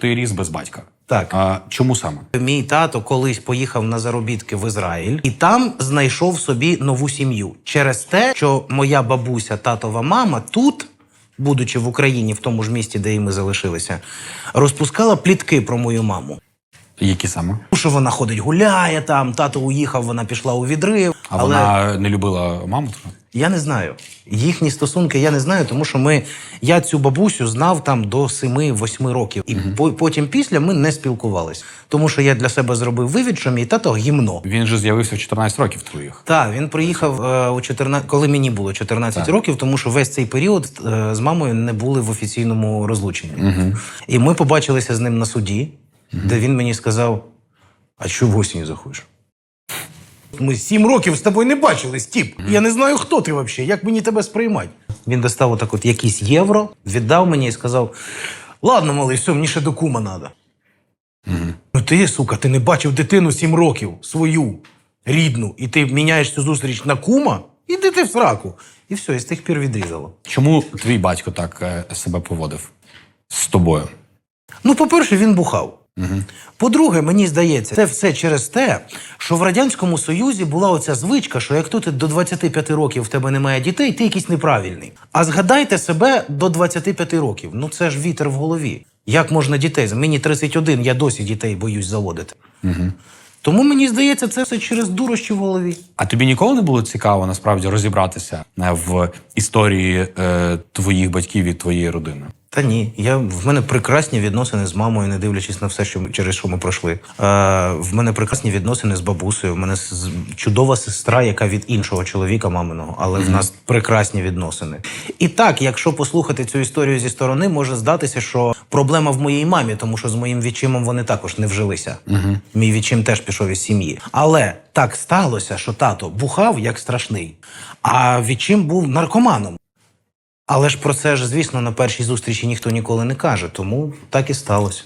Ти ріс без батька. Так. А чому саме? Мій тато колись поїхав на заробітки в Ізраїль і там знайшов собі нову сім'ю через те, що моя бабуся, татова мама тут, будучи в Україні, в тому ж місті, де і ми залишилися, розпускала плітки про мою маму. Які саме? Що вона ходить, гуляє там, тато уїхав, вона пішла у відрив. А але вона не любила маму? Я не знаю. Їхні стосунки я не знаю, тому що ми я цю бабусю знав там до 7-8 років, і по- потім після ми не спілкувались. Тому що я для себе зробив вивід, що мій тато гімно. Він же з'явився в 14 років твоїх. Так, він приїхав е, у 14, коли мені було 14 років, тому що весь цей період е, з мамою не були в офіційному розлученні. І ми побачилися з ним на суді, де він мені сказав: А що в осінь заходиш? Ми сім років з тобою не бачились, тіп. Я не знаю, хто ти взагалі, як мені тебе сприймати. Він достав отак от якісь євро, віддав мені і сказав: Ладно, малий, все, мені ще до кума треба. Ну ти, сука, ти не бачив дитину сім років свою рідну, і ти міняєш цю зустріч на кума, іди ти в сраку. І все, і з тих пір відрізало. Чому твій батько так е, себе поводив з тобою? Ну, по-перше, він бухав. По-друге, мені здається, це все через те, що в Радянському Союзі була оця звичка, що як тут до 25 років в тебе немає дітей, ти якийсь неправильний. А згадайте себе до 25 років. Ну це ж вітер в голові. Як можна дітей? Мені 31, я досі дітей боюсь заводити. Тому мені здається, це все через дурощі в голові. А тобі ніколи не було цікаво насправді розібратися е, в історії е, твоїх батьків і твоєї родини? Та ні, я в мене прекрасні відносини з мамою, не дивлячись на все, що ми- через що ми пройшли. Е, в мене прекрасні відносини з бабусею. В мене с- чудова сестра, яка від іншого чоловіка маминого, але в нас прекрасні відносини. І так, якщо послухати цю історію зі сторони, може здатися, що проблема в моїй мамі, тому що з моїм відчимом вони також не вжилися. Мій відчим теж пішов із сім'ї. Але так сталося, що тато бухав як страшний, а відчим був наркоманом. Але ж про це ж, звісно, на першій зустрічі ніхто ніколи не каже, тому так і сталося.